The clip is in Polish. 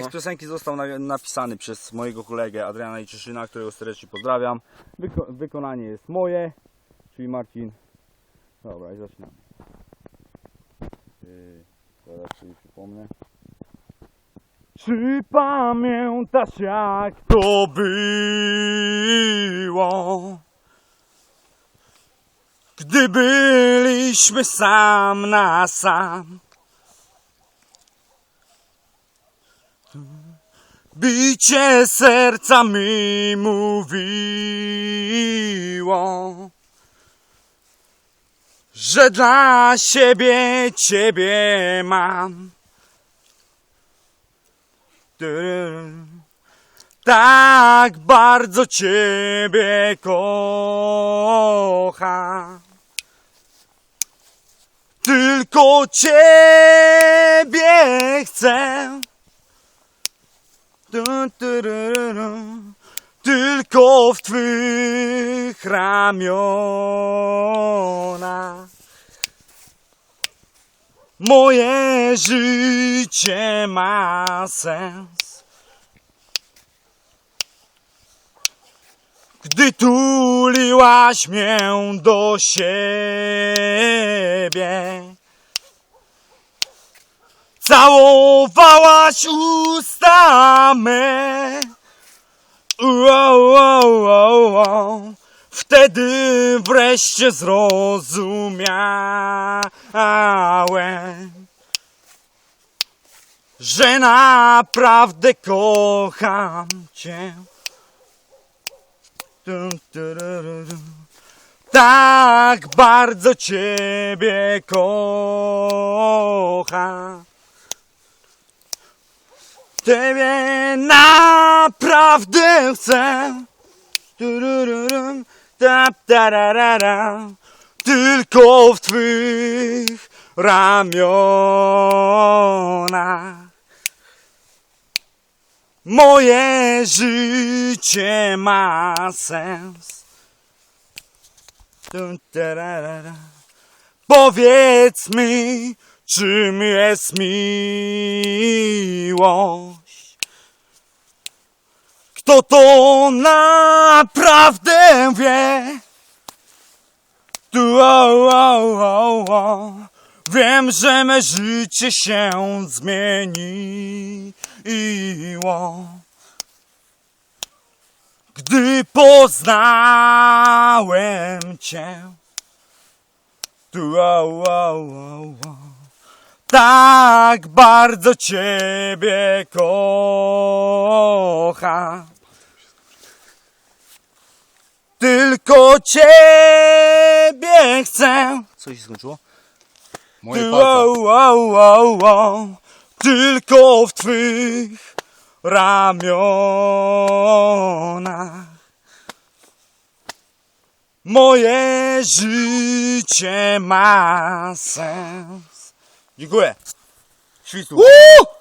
Tekst piosenki został na, napisany przez mojego kolegę Adriana Iczyszyna, którego serdecznie pozdrawiam. Wyko wykonanie jest moje, czyli Marcin. Dobra, i zaczynamy. Yy, Teraz sobie przypomnę. Czy pamiętasz jak to było? Gdy byliśmy sam na sam. Bicie serca mi mówiło, że dla siebie ciebie mam. Tak bardzo ciebie kocham. Tylko ciebie chcę. Tylko w twych ramionach moje życie ma sens. Gdy tuliłaś mnie do siebie, całowałaś usta me. Wow. Wtedy wreszcie zrozumiałem, że naprawdę kocham Cię. Tak bardzo Ciebie kocham. Ciebie naprawdę chcę. Turururum. Tylko w Twych ramionach moje życie ma sens. Powiedz mi, czym jest miłość? Kto to naprawdę wie? Tu, o, o, o. Wiem, że me życie się zmieniło. Gdy poznałem Cię. Tu, o, o. Tak bardzo Ciebie kocham. Tylko Ciebie chcę. Co się skończyło? Moje palce. wow, wow, wow, wow. Tylko w Twych ramionach moje życie ma sens. Dziękuję. Świstu. Uuu!